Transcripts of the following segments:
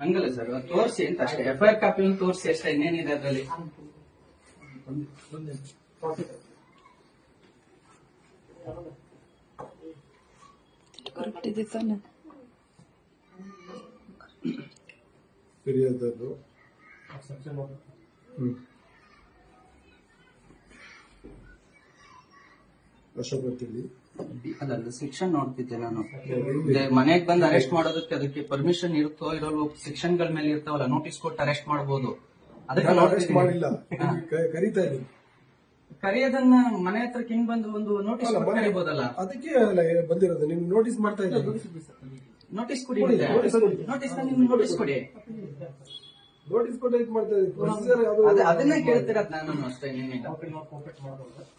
ಹಂಗಲ್ಲ ಸರ್ ತೋರಿಸಿ ಅಂತ ಅಷ್ಟೇ. ಎಫ್ ಐ ಆರ್ ಕಾಪಿ ತೋರಿಸಿ ಅಷ್ಟೇ ಇನ್ನೇನಿದೆ ಅದರಲ್ಲಿ? ಹ್ಮ್. ಅಶೋಕ್ ಅಲ್ಲ ಸೆಕ್ಷನ್ ನೋಡ್ತಿದ್ದೆ ನಾನು. ಮನೆಗೆ ಬಂದು ಅರೆಸ್ಟ್ ಮಾಡೋದಕ್ಕೆ ಅದಕ್ಕೆ ಪರ್ಮಿಷನ್ ಇರುತ್ತೋ ಇರೋ ಸೆಕ್ಷನ್ಗಳ ಮೇಲೆ ಇರ್ತಾವಲ್ಲ ನೋಟಿಸ್ ಕೊಟ್ಟು ಅರೆಸ್ಟ್ ಮಾಡಬಹುದು ಅದಕ್ಕೆ ನಾನು ಮಾಡಿಲ್ಲ. ಕ- ಕರೀತಾ ಇದ್ದೀನಿ. ಕರೆಯೋದನ್ನ ಮನೆ ಹತ್ರ ಹಿಂಗ್ ಬಂದು ಒಂದು ನೋಟಿಸ್ ಕರಿಬಹುದಲ್ಲ ಅದಕ್ಕೆ ಬಂದಿರೋದು. ನಿಮ್ಗೆ ನೋಟಿಸ್ ಮಾಡ್ತಾ ಇದ್ದೀನಿ. ನೋಟಿಸ್ ಕೊಡಿ. ನೋಟಿಸ್ ನೋಟಿಸ್ ಕೊಡಿ. ನೋಟಿಸ್ ಕೊಟ್ಟು ಇದು ಮಾಡ್ತಾ ಇದ್ದೀನಿ. ಅದನ್ನೇ ಕೇಳ್ತಿರೋದ್ ನಾನು ಅಷ್ಟೇ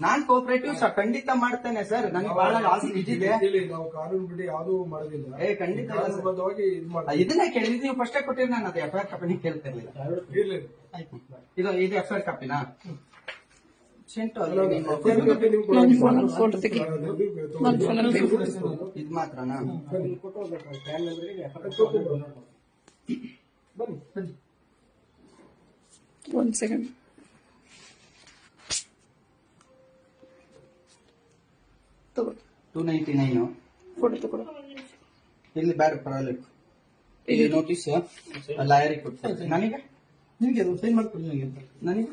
ನಾನ್ ಕೋಪರೇಟಿವ್ ಸರ್ ಖಂಡಿತ ಮಾಡ್ತೇನೆ ಸರ್. ನನಗೆ ಬಹಳ ಆಸೆ ಇದಿದೆ. ಇಲ್ಲಿ ನಾವು ಕಾನೂನು ಬಿಡಿ ಯಾವ್ದು ಮಾಡೋದಿಲ್ಲ. ಏ ಖಂಡಿತ. ಕಾನೂನುಬದ್ಧವಾಗಿ ಇದು ಮಾಡ್ತಾರೆ ಇದನ್ನೇ ಕೇಳಿದ್ ನೀವು ಫಸ್ಟೇ ಕೊಟ್ಟಿರಿ ನಾನು ಅದು ಎಫ್ ಐ ಆರ್ ಕಂಪನಿ ಕೇಳ್ತಿರ್ಲಿಲ್ಲ. ಇರ್ಲಿ. ಇದು ಇದು ಎಫ್ ಐ ಆರ್ ಕಾಪಿನಾ ಇದು ಮಾತ್ರನಾ ಬನ್ನಿ ಬನ್ನಿ. ಒಂದ್ ಸೆಕೆಂಡ್ ತಗೋ. ಟೂ ನೈಂಟಿ ನೈನ್ ಫೋಟೋ ತಗೊಳ ಇಲ್ಲಿ ಪರವಾಗಿಲ್ಲ. ಇಲ್ಲಿ. ನೋಟಿಸ್ ಲಾಯರಿಗೆ ಕೊಡ್ತಾರೆ ನನಗೆ? ನಿಮಗೆ ಅದು ಸೈನ್ ಮಾಡ್ಕೊಡಿ ನನಗೆ ಅಂತ. ನನಗೆ?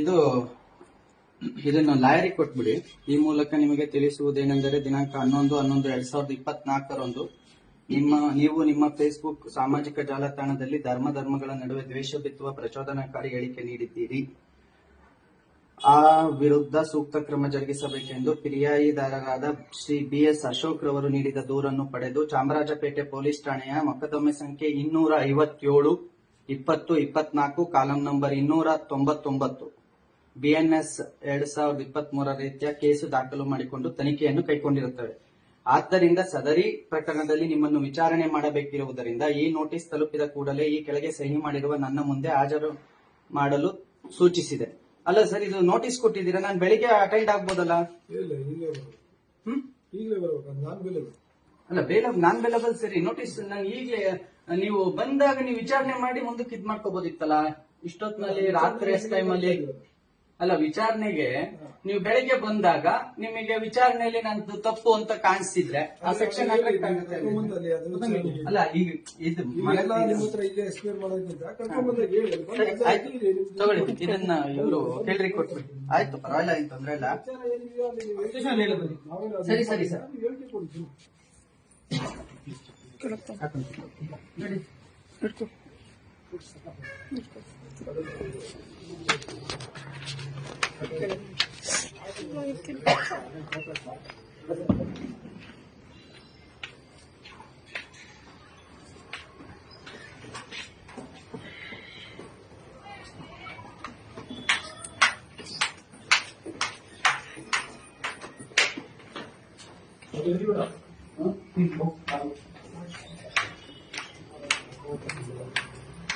ಇದು ಇದನ್ನು ಲಾಯರಿಗೆ ಕೊಟ್ಬಿಡಿ. ಈ ಮೂಲಕ ನಿಮಗೆ ತಿಳಿಸುವುದೇನೆಂದರೆ ದಿನಾಂಕ ಹನ್ನೊಂದು ಹನ್ನೊಂದು ಎರಡ್ ಸಾವಿರದ ಇಪ್ಪತ್ನಾಲ್ಕರಂದು ನಿಮ್ಮ, ನೀವು ನಿಮ್ಮ ಫೇಸ್ಬುಕ್ ಸಾಮಾಜಿಕ ಜಾಲತಾಣದಲ್ಲಿ ಧರ್ಮ ಧರ್ಮಗಳ ನಡುವೆ ದ್ವೇಷ ಬಿತ್ತುವ ಪ್ರಚೋದನಾಕಾರಿ ಹೇಳಿಕೆ ನೀಡಿದ್ದೀರಿ. ಆ ವಿರುದ್ಧ ಸೂಕ್ತ ಕ್ರಮ ಜರುಗಿಸಬೇಕೆಂದು ಪಿರಿಯಾಯಿದಾರರಾದ ಶ್ರೀ ಬಿ ಎಸ್ ಅಶೋಕ್ ರವರು ನೀಡಿದ ದೂರನ್ನು ಪಡೆದು ಚಾಮರಾಜಪೇಟೆ ಪೊಲೀಸ್ ಠಾಣೆಯ ಮೊಕದ್ದಮೆ ಸಂಖ್ಯೆ ಇನ್ನೂರ ಐವತ್ತೇಳು, ಇಪ್ಪತ್ತು, ಇಪ್ಪತ್ನಾಲ್ಕು, ಕಾಲಂ ನಂಬರ್ ಇನ್ನೂರ ತೊಂಬತ್ತೊಂಬತ್ತು. ಬಿಎನ್ಎಸ್ ಎರಡ್ ಸಾವಿರದ ಇಪ್ಪತ್ತ್ ಮೂರರ ರೀತಿಯ ಕೇಸು ದಾಖಲು ಮಾಡಿಕೊಂಡು ತನಿಖೆಯನ್ನು ಕೈಗೊಂಡಿರುತ್ತವೆ. ಆದ್ದರಿಂದ ಸದರಿ ಪ್ರಕರಣದಲ್ಲಿ ನಿಮ್ಮನ್ನು ವಿಚಾರಣೆ ಮಾಡಬೇಕಿರುವುದರಿಂದ ಈ ನೋಟಿಸ್ ತಲುಪಿದ ಕೂಡಲೇ ಈ ಕೆಳಗೆ ಸಹಿ ಮಾಡಿರುವ ನನ್ನ ಮುಂದೆ ಹಾಜರು ಮಾಡಲು ಸೂಚಿಸಿದೆ. ಅಲ್ಲ ಸರ್ ಇದು ನೋಟಿಸ್ ಕೊಟ್ಟಿದ್ದೀರಾ? ನಾನು ಬೆಳಿಗ್ಗೆ ಅಟೆಂಡ್ ಆಗ್ಬೋದಲ್ಲ? ಹ್ಮ್? ಅಲ್ಲ ಬೇಲ ನಾನ್ ಬೇಲಬಲ್ ಸರಿ. ನೋಟಿಸ್ ನಾನು ಈಗಲೇ ನೀವು ಬಂದಾಗ ನೀವು ವಿಚಾರಣೆ ಮಾಡಿ ಮುಂದಕ್ಕೆ ಇದ್ ಮಾಡ್ಕೋಬಹುದಿತ್ತಲ್ಲ ಇಷ್ಟೊತ್ತಿನಲ್ಲಿ ರಾತ್ರಿ ಟೈಮಲ್ಲಿ ಅಲ್ಲ ವಿಚಾರಣೆಗೆ ನೀವು ಬೆಳಿಗ್ಗೆ ಬಂದಾಗ ನಿಮಗೆ ವಿಚಾರಣೆಯಲ್ಲಿ ನಂದು ತಪ್ಪು ಅಂತ ಕಾಣಿಸ್ತಿದ್ರೆ ಆ ಸೆಕ್ಷನ್ ಅಲ್ಲ ಈಗ ಇದು ತಗೊಳ್ಳಿ ಇದನ್ನ ಇವರು ಹೇಳ್ರಿ ಕೊಟ್ಬಿಡಿ ಆಯ್ತು ಪರವಾಗಿಲ್ಲ ಏನ್ ತೊಂದ್ರೆ ಇಲ್ಲ. ಸರಿ, ಸರಿ, ಸರ್. ನೀವು ಹೇಳಿಕೆ ಕೊಡ್ತೀವಿ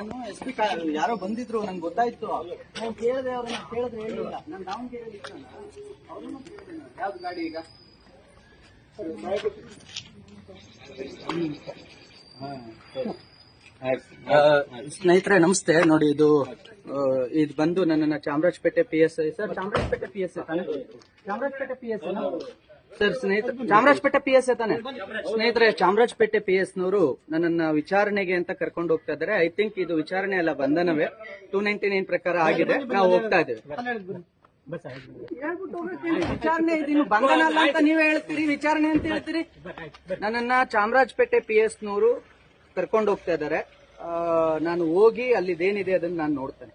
ನಾನು ಎಸ್ ಪಿ ಯಾರೋ ಬಂದಿದ್ರು, ನಂಗೆ ಗೊತ್ತಾಯ್ತು. ನಾನು ಕೇಳಿದೆ ಅವ್ರನ್ನ ಕೇಳಿದ್ರೆ ಹೇಳಿಲ್ಲ. ನಾನು ದಾವಣಗೆರೆಯಲ್ಲಿ ಇತ್ತಲ್ಲ ಅವ್ರನ್ನ ಯಾವ್ದು ಗಾಡಿ ಈಗ? ಸ್ನೇಹಿತರೆ, ನಮಸ್ತೆ. ನೋಡಿ, ಇದು ಇದು ಬಂದು ನನ್ನನ್ನ Chamarajpet P S I sir, Chamarajpet P S I Chamarajpet P S sir, ಸ್ನೇಹಿತ ಚಾಮರಾಜಪೇಟೆ ಪಿ ಎಸ್ ತಾನೆ? ಸ್ನೇಹಿತರೆ ಚಾಮರಾಜಪೇಟೆ ಪಿ ಎಸ್ ನವರು ನನ್ನನ್ನ ವಿಚಾರಣೆಗೆ ಅಂತ ಕರ್ಕೊಂಡು ಹೋಗ್ತಾ ಇದ್ದಾರೆ. ಐ ಥಿಂಕ್ ಇದು ವಿಚಾರಣೆ ಅಲ್ಲ, ಬಂಧನವೇ. ಟೂ ನೈನ್ಟಿ ನೈನ್ ಪ್ರಕಾರ ಆಗಿದೆ. ನಾವು ಹೋಗ್ತಾ ಇದ್ದೇವೆ. ವಿಚಾರಣೆ ಇದನ್ನು ಬಂಧನ ಅಲ್ಲ ಅಂತ ನೀವೇ ಹೇಳ್ತೀರಿ? ವಿಚಾರಣೆ ಅಂತ ಹೇಳ್ತೀರಿ? ನನ್ನನ್ನ ಚಾಮರಾಜಪೇಟೆ ಪಿ ಎಸ್ ನವರು ಕರ್ಕೊಂಡು ಹೋಗ್ತಾ ಇದ್ದಾರೆ. ನಾನು ಹೋಗಿ ಅಲ್ಲಿ ಅಲ್ಲಿದೇನಿದೆ ಅದನ್ನ ನಾನು ನೋಡ್ತೇನೆ.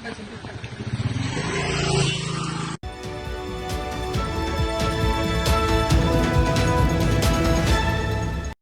Mas eu